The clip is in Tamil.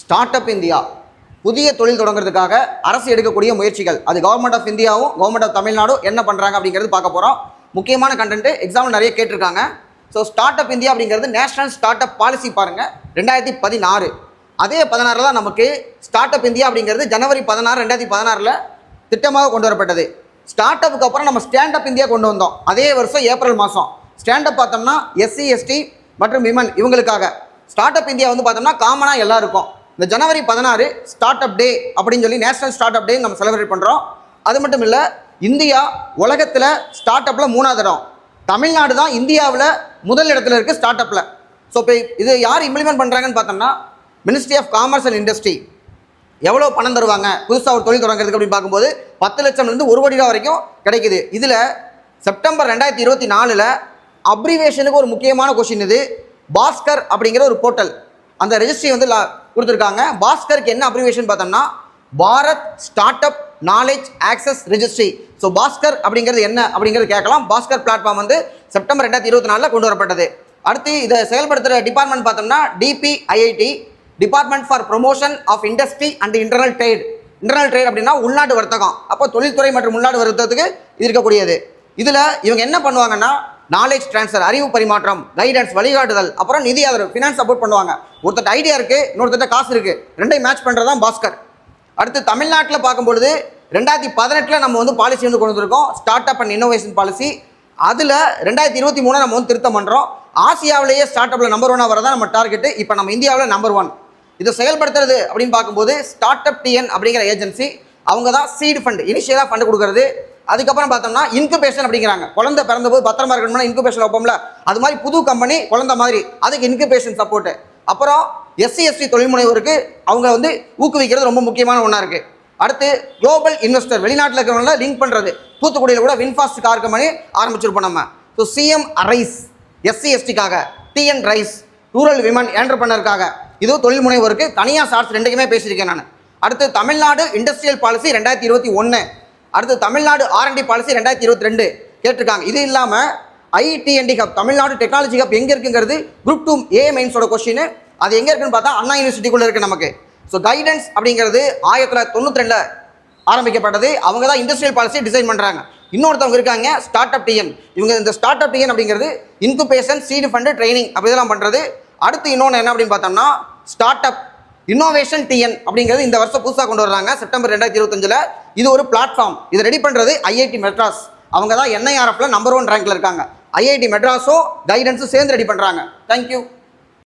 ஸ்டார்ட் அப் இந்தியா புதிய தொழில் தொடங்குறதுக்காக அரசு எடுக்கக்கூடிய முயற்சிகள். அது கவர்மெண்ட் ஆஃப் இந்தியாவும் கவர்மெண்ட் ஆஃப் தமிழ்நாடும் என்ன பண்ணுறாங்க அப்படிங்கிறது பார்க்க போகிறோம் முக்கியமான கண்டென்ட் எக்ஸாம்பிள் நிறைய கேட்டிருக்காங்க. ஸோ ஸ்டார்ட் அப் இந்தியா அப்படிங்கிறது நேஷனல் ஸ்டார்ட் அப் பாலிசி பாருங்கள் ரெண்டாயிரத்தி பதினாறு. அதே பதினாறில் தான் நமக்கு ஸ்டார்ட் அப் இந்தியா அப்படிங்கிறது ஜனவரி பதினாறு ரெண்டாயிரத்தி பதினாறில் திட்டமாக கொண்டு வரப்பட்டது. ஸ்டார்ட் அப்புக்கு அப்புறம் நம்ம ஸ்டாண்ட் அப் இந்தியா கொண்டு வந்தோம். அதே வருஷம் ஏப்ரல் மாதம் ஸ்டாண்ட் அப் பார்த்தோம்னா எஸ்சி எஸ்டி மற்றும் விமன் இவங்களுக்காக. ஸ்டார்ட் அப் இந்தியா வந்து பார்த்தோம்னா காமனாக எல்லாருக்கும். இந்த ஜனவரி பதினாறு ஸ்டார்ட் அப் டே அப்படின்னு சொல்லி நேஷனல் ஸ்டார்ட் அப் டே நம்ம செலிப்ரேட் பண்ணுறோம் அது மட்டும் இல்லை இந்தியா உலகத்தில் ஸ்டார்ட் அப்பில் மூணாவது இடம். தமிழ்நாடு தான் இந்தியாவில் முதல் இடத்துல இருக்குது ஸ்டார்ட் அப்பில் ஸோ இப்போ இது யார் இம்ப்ளிமெண்ட் பண்ணுறாங்கன்னு பார்த்தோம்னா ministry of commerce and industry எவ்வளோ பணம் தருவாங்க? புதுசாக ஒரு தொழில் தொடங்குறதுக்கு அப்படின்னு பார்க்கும்போது பத்து லட்சம்லேருந்து ஒரு கோடி ரூபா வரைக்கும் கிடைக்குது. இதில் செப்டம்பர் ரெண்டாயிரத்தி இருபத்தி நாலில் அப்ரிவேஷனுக்கு ஒரு முக்கியமான கொஷின் இது. பாஸ்கர் அப்படிங்கிற ஒரு போர்ட்டல் அந்த ரெஜிஸ்ட்ரி வந்து லா- கொடுத்துருக்காங்க. பாஸ்கருக்கு என்ன அப்ரிவேஷன் பார்த்தோம்னா Bharat start up knowledge access registry. So Bhaskar அப்படிங்கிறது என்ன அப்படிங்கிறது கேட்கலாம். பாஸ்கர் பிளாட்ஃபார்ம் வந்து செப்டம்பர் ரெண்டாயிரத்தி இருபத்தி நாலில் கொண்டு வரப்பட்டது. அடுத்து இதை செயல்படுத்துகிற டிபார்ட்மெண்ட் பார்த்தோம்னா DPIIT department for promotion of industry and internal trade internal trade அப்படின்னா உள்நாட்டு வர்த்தகம். அப்போ தொழில்துறை மற்றும் உள்நாட்டு வர்த்தகத்துக்கு இது இருக்கக்கூடியது. இதில் இவங்க என்ன பண்ணுவாங்கன்னா நாலேஜ் ட்ரான்ஸ்ஃபர் அறிவு பரிமாற்றம் கைடன்ஸ் வழிகாட்டுதல் அப்புறம் நிதி ஆதரவு ஃபினான்ஸ் சப்போர்ட் பண்ணுவாங்க. ஒருத்தட்ட ஐடியா இருக்குது இன்னொருத்தட்ட காசு இருக்குது ரெண்டையும் மேட்ச் பண்ணுறது தான் பாஸ்கர். அடுத்து தமிழ்நாட்டில் பார்க்கும்பொழுது ரெண்டாயிரத்தி பதினெட்டில் நம்ம வந்து பாலிசி வந்து கொண்டு வந்திருக்கோம். Start up and innovation policy அதில் ரெண்டாயிரத்தி இருபத்தி மூணு நம்ம வந்து திருத்தம் பண்ணுறோம் ஆசியாவிலேயே ஸ்டார்ட் அப்பில் நம்பர் ஒன்னாக வரதான் நம்ம டார்கெட்டு இப்போ நம்ம இந்தியாவில் நம்பர் ஒன் இதை செயல்படுத்துறது அப்படின்னு பார்க்கும்போது ஸ்டார்ட் அப் டிஎன் அப்படிங்கிற ஏஜென்சி அவங்க தான் சீடு ஃபண்ட் இனிஷியலாக ஃபண்டு கொடுக்குறது. அதுக்கப்புறம் பார்த்தோம்னா இன்குபேஷன் அப்படிங்கிறாங்க. குழந்தை பிறந்தபோது பத்திரமா இருக்கணும்னா இன்குபேஷன் வைப்போம்ல. அது மாதிரி புது கம்பெனி குழந்தை மாதிரி. அதுக்கு இன்குபேஷன் சப்போர்ட்டு அப்புறம் எஸ்சி எஸ்டி தொழில் முனைவோருக்கு அவங்க வந்து ஊக்குவிக்கிறது ரொம்ப முக்கியமான ஒன்றா இருக்குது அடுத்து குளோபல் இன்வெஸ்டர் வெளிநாட்டில் இருக்கிறவங்கள லிங்க் பண்ணுறது தூத்துக்குடியில் கூட வின்ஃபாஸ்ட் கார் கம்பெனி ஆரம்பிச்சிருப்போம் நம்ம. ஸோ சிஎம் ரைஸ் எஸ்சி எஸ்டிக்காக டிஎன் ரைஸ் ரூரல் விமன் என்டர்பிரனருக்காக இதுவும் தொழில் முனைவோருக்கு தனியாக சார்ஸ் ரெண்டுக்குமே பேசியிருக்கேன் நான். அடுத்து தமிழ்நாடு இண்டஸ்ட்ரியல் பாலிசி ரெண்டாயிரத்தி இருபத்தி ஒன்று அடுத்து தமிழ்நாடு ஆர்என்டி பாலிசி ரெண்டாயிரத்தி இருபத்தி ரெண்டு கேட்டிருக்காங்க. இது இல்லாமல் ITNT hub Tamil Nadu technology hub எங்கே இருக்குங்கிறது குரூப் டூ ஏ மெயின்ஸோட கொஸ்டின் அது எங்கே இருக்குன்னு பார்த்தா அண்ணா யூனிவர்சிட்டிக்குள்ளே இருக்குது நமக்கு. ஸோ கைடன்ஸ் அப்படிங்கிறது ஆயிரத்தி தொள்ளாயிரத்தி தொண்ணூற்றி ரெண்டில் ஆரம்பிக்கப்பட்டது. அவங்க தான் இண்டஸ்ட்ரியல் பாலிசி டிசைன் பண்ணுறாங்க இன்னொருத்தவங்க இருக்காங்க ஸ்டார்ட் அப் டிஎன் இவங்க இந்த ஸ்டார்ட் அப் டிஎன் அப்படிங்கிறது இன்குபேஷன் சீடு ஃபண்டு ட்ரைனிங் அப்படி இதெல்லாம் பண்ணுறது அடுத்து இன்னொன்று என்ன அப்படின்னு பார்த்தோம்னா ஸ்டார்ட் அப் இன்னோவேஷன் டிஎன் அப்படிங்கிறது இந்த வருஷம் புதுசாக கொண்டு வர்றாங்க. செப்டம்பர் ரெண்டாயிரத்தி இருபத்தஞ்சில் இது ஒரு பிளாட்ஃபார்ம் இதை ரெடி பண்ணுறது ஐஐடி மெட்ராஸ் அவங்க தான் என்ஐஆர்எஃப்ல நம்பர் ஒன் ரேங்க்ல இருக்காங்க. ஐஐடி மெட்ராஸும் கைடன்ஸும் சேர்ந்து ரெடி பண்ணுறாங்க தேங்க்யூ